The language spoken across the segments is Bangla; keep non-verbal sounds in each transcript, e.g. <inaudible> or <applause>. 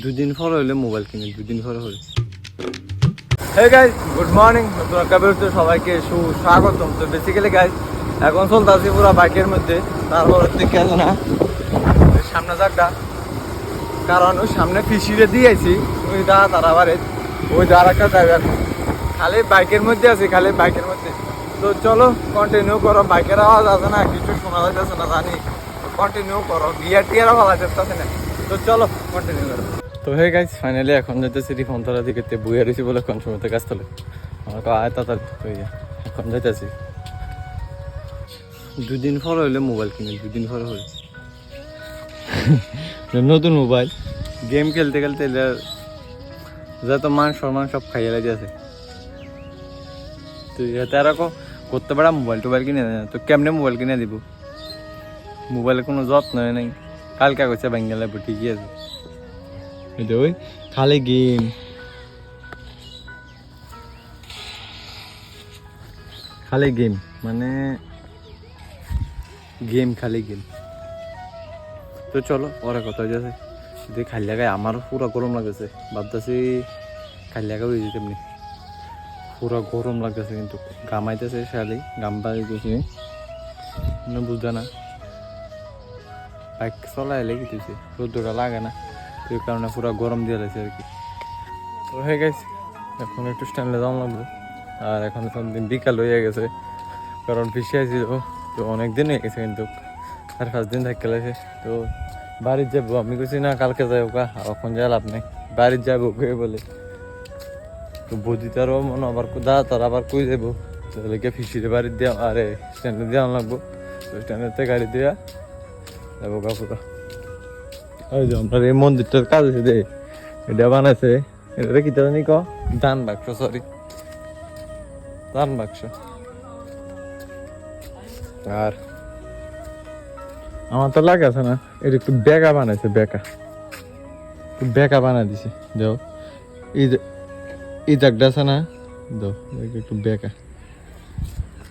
দুদিন পর হইলে মোবাইল কিনে, দুদিন পরে হইলে। হে গাইজ গুড মর্নিং নতুন একটা ভিডিওতে সবাইকে সুস্বাগতম। তো বেসিক্যালি গাইজ এখন চলতেছি পুরো বাইকের মধ্যে। তারপর হচ্ছে আসো না? সামনে যাকটা কারণ ওই সামনে ফিসিরে দিয়েছি ওই দা তারা বারে ওই দা আর একটা ড্রাইভার খালি বাইকের মধ্যে আছি, খালি বাইকের মধ্যে। তো চলো কন্টিনিউ করো। বাইকের আওয়াজ আছে না, কিছু শোনা যাচ্ছে না, জানি। কন্টিনিউ করো। গিয়ার টিয়ার ভালো যাচ্ছে না। তো চলো কন্টিনিউ করো। তো হে গাইস ফাইনালি এখন যাইতেছি রিফোনতলা দিকে তে বুয়ে রয়েছি বলে কোন সময়তে কাজ তলে আমার কো আয় তাড়াতাড়ি হয়ে যায় এখন দুদিন পর হইলে মোবাইল কিনে দুদিন পরে হইলে। <laughs> নতুন মোবাইল গেম খেলতে খেলতে এলে যত মান সম্মান সব খাইয়ে লাগছে তো ইয়াতে আর করতে পারা মোবাইল টোবাইল কিনে দেয় তো কেমনে মোবাইল কিনে দিব? মোবাইলে কোনো যত্ন নাই। কালকা কইছে বাঙ্গালে ঠিকই আছে। ওই খালি গেম খালি গেম মানে গেম খালি গেম তো চলো ওরা কথা যাচ্ছে যদি খালি লাগায় আমারও পুরো গরম লাগতেছে। ভাবতেছি খালি লাগা হয়ে যেতে এমনি পুরো গরম লাগতেছে কিন্তু। গামাইতেছে শালি গাম বাড়িতেছে মানে বুঝতে না। বাইক চলাইলে কি রোদ্দুরা লাগে না। এই কারণে পুরো গরম দিয়ে লাগছে আর কি। তো হয়ে গেছে এখন একটু স্ট্যান্ডে যাওয়া লাগবে। আর এখন দিন বিকাল হয়ে গেছে, কারণ পিছিয়ে ছিল তো অনেক দিন হয়ে গেছে কিন্তু আর পাঁচ দিন থাকতে লাগে তো বাড়ির যাব, আমি কইছি, না, কালকে যাব কা এখন যা লাভ নেই। বাড়ির যাব কে বলে? তো বদি তারও মনে আবার দা তার আবার কই যাব? তাহলে ফিসিরে বাড়ির দেওয়া আরে স্ট্যান্ডে দেওয়া লাগবো। তো স্ট্যান্ডেতে গাড়ি দেওয়া যাব গা ওই যে আপনার এই মন্দিরটার কাজ আছে দে এটা বানাইছে এটা কি জানি ক? দান বাক্স সরি দান বাক্স। আর? আমার তো লাগে আছে না এটা একটু বেকা বানাইছে বেকা। একটু বেকা বানাই দিছে দেও এই যে এই জাগটা আছে না দাও একটু বেকা।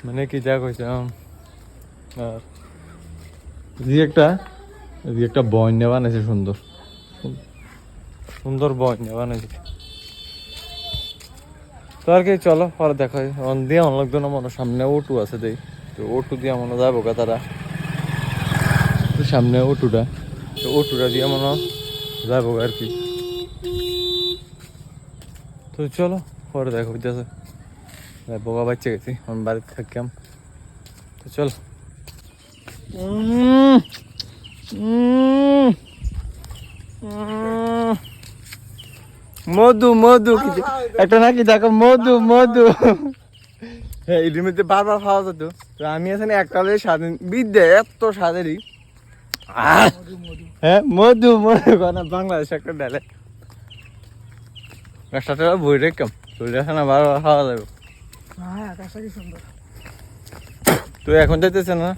মানে কি যা কইছে আর? জি একটা জি একটা বন্যা বানাইছে সুন্দর। সুন্দর বন্যা বানাইছে তো আর কি চলো পরে দেখা হয়। দিয়ে অন লাগতো না মনে সামনে ওটু আছে দেই। তো ওটু দিয়ে মনে যাব গা তারা। সামনে ওটুটা তো ওটুটা দিয়ে মনে যাব আর কি। তো চলো পরে দেখা হইতেছে। বোকা বাচ্চা গেছি আমি বাড়িতে থাকলাম তো চলো। মধু মধু কি- একটা নাকি দেখো মধু মধু। হ্যাঁ এটির মধ্যে বারবার খাওয়া যেত। তো আমি এখানে এককালে স্বাধীন বিদ্যা এত স্বাদেরই। হ্যাঁ মধু মধু না বাংলাদেশ একটা ডালে। রাস্তাটা বই রেখম। চলে আসে না বারবার খাওয়া যাবে। হ্যাঁ আকাশটা কি সুন্দর। তো এখন যাইতেছে না?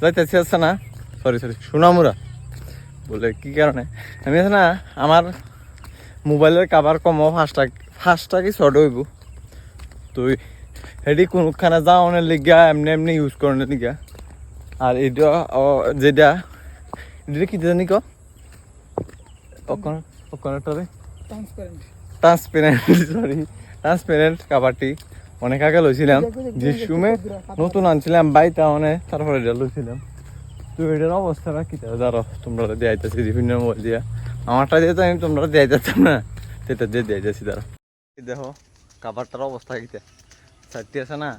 যাইতেছে না? Sorry sorry Sonamura. বলে কি কারণে? আমি আছে না আমার মোবাইলের কাবার কমও ফার্স্টটা ফার্স্টটা কি শর্ট হইব। তো হেডি কোনখানে যাওয়ানোর লিগা এমনি এমনি ইউজ করানোর লিগা। আর এটা যেটা এটা কি জানি ক? ট্রান্সপারেন্ট ট্রান্সপারেন্ট সরি ট্রান্সপারেন্ট কাবারটি অনেক আগে লইছিলাম যে সুমে নতুন আনছিলাম বাইতা মানে তারপরে এটা লইছিলাম তো এটার অবস্থাটা কি ধরো তোমরা দেয়াইতেছি বিভিন্ন মোবাইল দিয়া। আমারটা দিয়ে তো আমি তোমরা দেয়াইতেতাম না। সেটা দিয়ে দেয়াইতেছি ধরো। দেখো কাবারটার অবস্থা কিটা ছাড়টি আছে না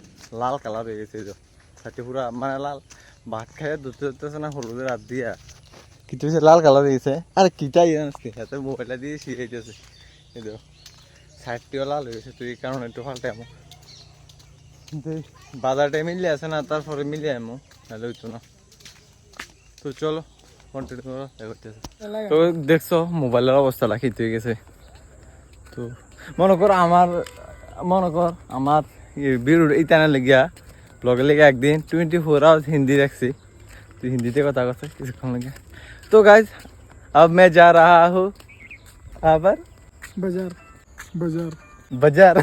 লাল কালার হয়ে গেছে এই ছাড়টি পুরা মানে লাল। ভাত খাইয়ে ধুতে ধরতেছে না হলুদের হাত দিয়া। হচ্ছে লাল কালার হয়ে গেছে। আর কিটাই জানিস হাতে মোবাইলটা দিয়ে শিখাইতেছে। এই দেখো সাইডটিও লাল হয়ে গেছে তো এই কারণে একটু কিন্তু এই বাজারটা মিলিয়ে আছে না তারপরে মিলিয়ে এমন তাহলে হইতো না। তো চলো কন্টিনিউ করো করতেছে তো দেখছো মোবাইলের অবস্থা লাখিত হয়ে গেছে তো মনে কর আমার মনে কর আমার বিরুর এই টানা লেগিয়া ব্লগে লেগে একদিন টোয়েন্টি ফোর আওয়ার্স হিন্দি রাখছি তুই হিন্দিতে কথা কথা কিছুক্ষণ লেগে তো গাইজ अब मैं जा रहा हूँ আবার বাজার বাজার बाजार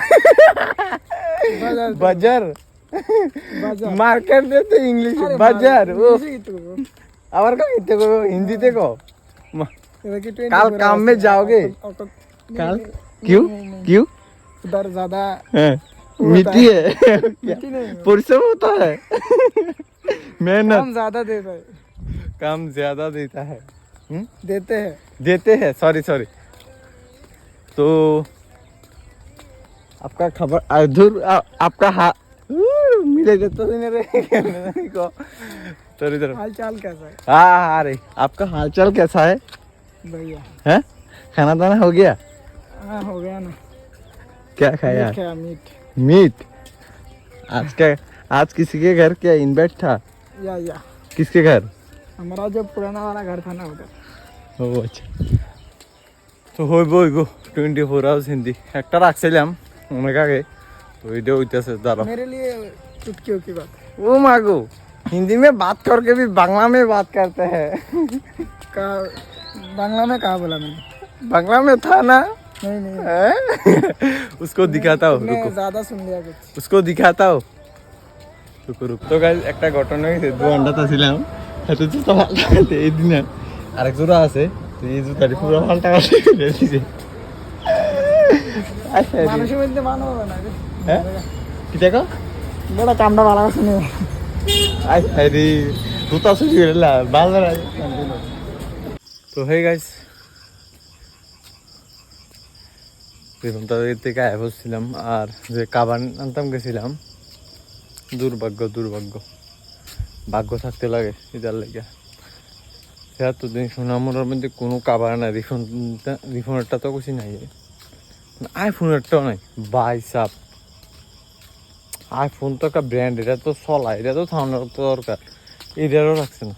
বাজার बाजार বাজার মার্কেট তো ইংলিশ আরে বাজার ও ইংরেজি তো। আবার কো হিন্দিতে কো হিন্দিতে কো মা- इधर की 24 कल काम में जाओगे? ऑटो- कल नहीं, क्यों नहीं, नहीं, क्यों उधर ज्यादा हाँ, होता मिट्टी है मिट्टी नहीं है। परिश्रम होता है <laughs> मेहनत काम ज्यादा देता है काम ज्यादा देता है हम्म? देते हैं देते हैं सॉरी सॉरी तो आपका खबर अधूर आ- आपका हा मिले तो <laughs> नहीं रे कहने को तो इधर हाल चाल कैसा है हाँ हाँ रे आपका हालचाल कैसा है भैया हैं खाना दाना हो गया हाँ हो गया ना क्या खाया मीट खाया मीट मीट आज क्या आज किसी के घर क्या इनवाइट था या या किसके घर हमारा जो पुराना वाला घर था ना उधर ও আচ্ছা তো হইব হইব টোয়েন্টি ফোর আওয়ার্স হিন্দি একটা রাখছিলাম অনেক আগে তো ওইটা হইতেছে দাঁড়াও मेरे लिए चुटकियों की बात ओ मागो हिंदी में बात करके भी बांग्ला में बात करते हैं का बांग्ला में कहा बोला मैंने बांग्ला में था ना नहीं नहीं हैं? उसको दिखाता हो तुमने रुको ज्यादा सुन लिया कुछ उसको दिखाता हो রুকো রুকো তো গাইজ একটা ঘটনা হয়েছে দু ঘন্টাতে ছিলাম এত জুতা পাল্টাতে এই দিনে আরেক জোড়া আছে তো এই জুতাটি পুরো পাল্টা পাল্টা করে দিছে আচ্ছা রে। মানুষের মধ্যে মানো হবে না রে। হ্যাঁ কি দেখো বড় কামটা ভালো করে শুনে আচ্ছা রে, জুতা শুকি গেলা বাজার তো হে গাইজ দেখুন তাদের থেকে আর যে কাবান আনতাম গেছিলাম, দুর্ভাগ্য দুর্ভাগ্য। ভাগ্য থাকতে লাগে এটার লেগে। এতদিন সোনামুরার মধ্যে কোনো কাবার নাই রিফোনটা রিফোনেরটা তো কিছু নাই। আইফোনেরটাও নাই বাই সাপ আইফোন তো একটা ব্র্যান্ড এটা তো চলা এটা তো থামানোর দরকার এটারও রাখছে না।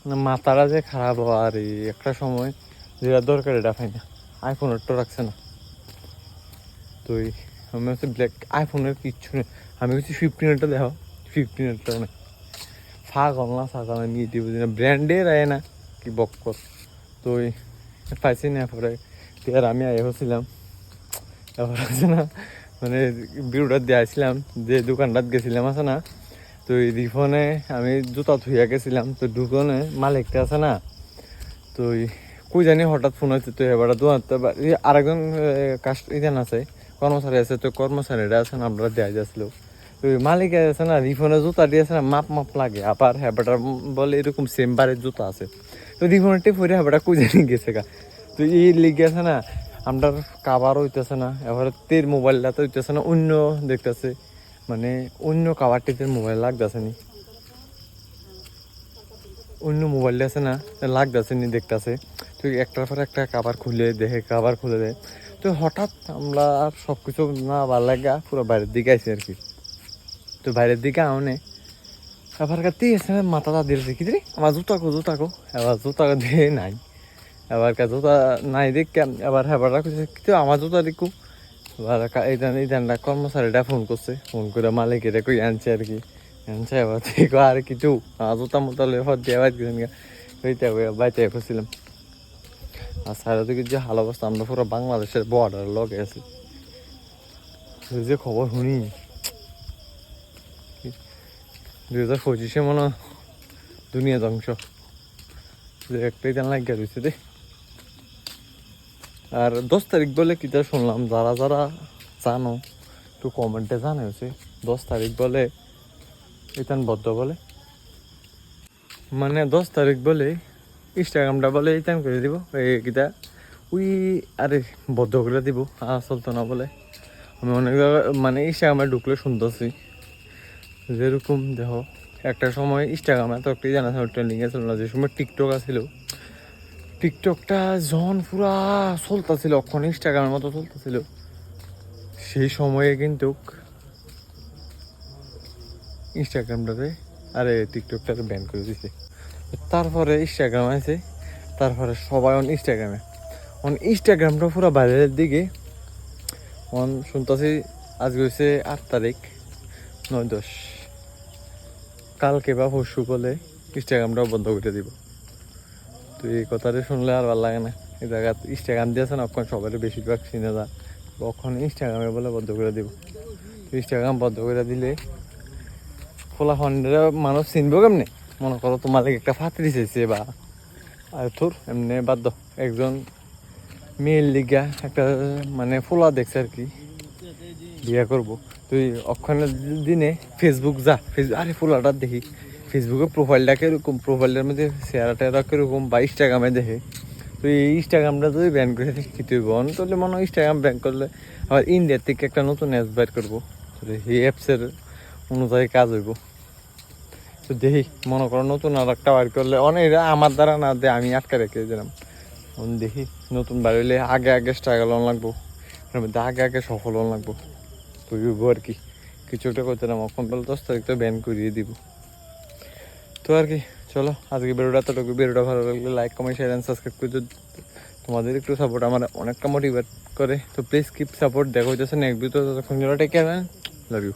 মানে মাথাটা যে খারাপ আর একটা সময় যেটা দরকার এটা পাই না। আইফোনের তো রাখছে না। তো আমি হচ্ছে ব্ল্যাক আইফোনের কিচ্ছু নেই। আমি হচ্ছে ফিফটিনেরটা দেখো ফিফটিনেরটাও নেই ফাগল না ফাগল আমি এটি বুঝি না ব্র্যান্ডের আয় না, কি বক্কর তো ওই পাইছি না পরে আর আমি আয় হচ্ছিলাম এবার আছে না মানে ভিডিওটা দিয়েছিলাম যে দোকানটাত গেছিলাম, আছে না? তো রিফনে আমি জুতা ধুইয়া গেছিলাম, তো দোকানে মালিকটা আছে না? তো কই জানি হঠাৎ ফোন হচ্ছে তো এবার এই আরেকজন কাস্ট ইদেন আছে, কর্মচারী আছে, তো কর্মচারীরা আছে না, আমরা দেওয়া যাচ্ছিল। তো মালিক আছে না রিফনে জুতা দিয়েছে না, মাপ মাপ লাগে আবার হ্যাঁ বলে এরকম সেম বারের জুতা আছে। তো রিফনের টিপ হইরে হ্যাঁ কই জানি গেছে গা। তো এই লিগে আছে না আমরা কাবার হইতেছে না এবার তের মোবাইলটা তো হইতেছে না, অন্য দেখতেছে। মানে অন্য কাবার টিপের মোবাইল লাগতেছে নি। অন্য মোবাইলটা আছে না, লাগতেছে নি দেখতেছে। তো একটার পর একটা কাবার খুলে দেখে কাবার খুলে দেয়। তো হঠাৎ আমরা আর সব কিছু না ভালো লাগা পুরো বাইরের দিকে আইসি আর কি। তো বাইরের দিকে আনে এবার কাতে এসে মাথাটা দিয়ে দেখি রে? আমার জুতাকো জুতাকো এবার জুতাকো দিয়ে নাই। এবার কা নাই দেখ এবার হেবার রাখছে কিন্তু আমার জুতা দেখু। এবার এই ধানটা কর্মচারীটা ফোন করছে, ফোন করে মালিক এটা কই আনছে আর কি। আনছে এবার <laughs> দেখো আর কিছু। জুতা মোতা লে হত দিয়ে আবার কিছু হইতে বাইতে খুঁজছিলাম আর সারা দিকে যে হাল অবস্থা, আমরা পুরো বাংলাদেশের বর্ডার লগে আছি। যে খবর শুনি দুই হাজার পঁচিশে মনে হয় দুনিয়া ধ্বংস। একটাই জান লাগিয়ে রয়েছে রে। আর দশ তারিখ বলে কিটা শুনলাম, যারা যারা জানো, একটু কমেন্টে জানে হচ্ছে দশ তারিখ বলে, ইতান বদ্ধ বলে। মানে দশ তারিখ বলে ইনস্টাগ্রামটা বলে ইতান করে দিব। এই কিটা, উই, আরে, বদ্ধ করে দিব চলতো না বলে। আমি অনেক মানে ইনস্টাগ্রামে ঢুকলে শুনতেছি। যেরকম, দেখো, একটা সময় ইনস্টাগ্রামে তো একটাই জানা ছিল ট্রেন্ডিং ছিল না, যে সময় টিকটক আছিল টিকটকটা যখন পুরা চলতেছিল, অক্ষণ ইনস্টাগ্রামের মতো চলতেছিল, সেই সময়ে কিন্তু ইনস্টাগ্রামটাতে আরে টিকটকটাকে ব্যান করে দিছে। তারপরে ইনস্টাগ্রাম আছে, তারপরে সবাই অন ইনস্টাগ্রামে অন ইনস্টাগ্রামটা পুরো বাইরের দিকে। অন শুনতেছি, আজকে হচ্ছে আট তারিখ, নয় দশ। কালকে বা পরশু করলে ইনস্টাগ্রামটাও বন্ধ করে দিব। তো এই কথাটা শুনলে আর ভালো লাগে না। এই জায়গা ইনস্টাগ্রাম দিয়েছে না অক্ষণ সবাই বেশিরভাগ চিনে যা অক্ষণ ইনস্টাগ্রামে বলে বন্ধ করে দিব। ইনস্টাগ্রাম বন্ধ করে দিলে খোলা ফন্ডের মানুষ চিনবো কেমনে? মনে করো তোমার লাগে একটা ফাতরি চাইছে বা আর তোর এমনি দাও। একজন মেয়ের লিগা একটা মানে ফোলা দেখছে আর কি। বিয়ে করব। তুই অক্ষণের দিনে ফেসবুক যা। ফেসবুক আরে ফোলাটা দেখি। ফেসবুকে প্রোফাইলটা কীরকম? প্রোফাইলটার মধ্যে শেয়ার টেয়ারা কীরকম? বা ইনস্টাগ্রামে দেখে। তো এই ইনস্টাগ্রামটা যদি ব্যান করে তুই বন তাহলে মনে হয় ইনস্টাগ্রাম ব্যান করলে আবার ইন্ডিয়ার থেকে একটা নতুন অ্যাপ বের করব। তাহলে এই অ্যাপসের অনুযায়ী কাজ হইব। তো দেখি, মনে করো নতুন আর একটা বার করলে, অনেক আমার দ্বারা না দিয়ে, আমি আটকে রেখে দিলাম। দেখি, নতুন বার হইলে আগে আগে স্ট্রাগল অন লাগবো। এর মধ্যে আগে আগে সফল হন লাগবো। তো আর কি। কিছু একটা করতে না তাহলে দশ তারিখ তো ব্যান করিয়ে দিব। তো আর কি, চলো, আজকে বেরোটা এতটুকু। বেরোটা ভালো লাগলে like comment share and subscribe করে তোমাদের একটু সাপোর্ট আমার অনেকটা মোটিভেট করে। তো প্লিজ কিপ সাপোর্ট দেখো হইতেছে নেক্সট ভিডিও ততক্ষণ টেক কেয়ার লাভ ইউ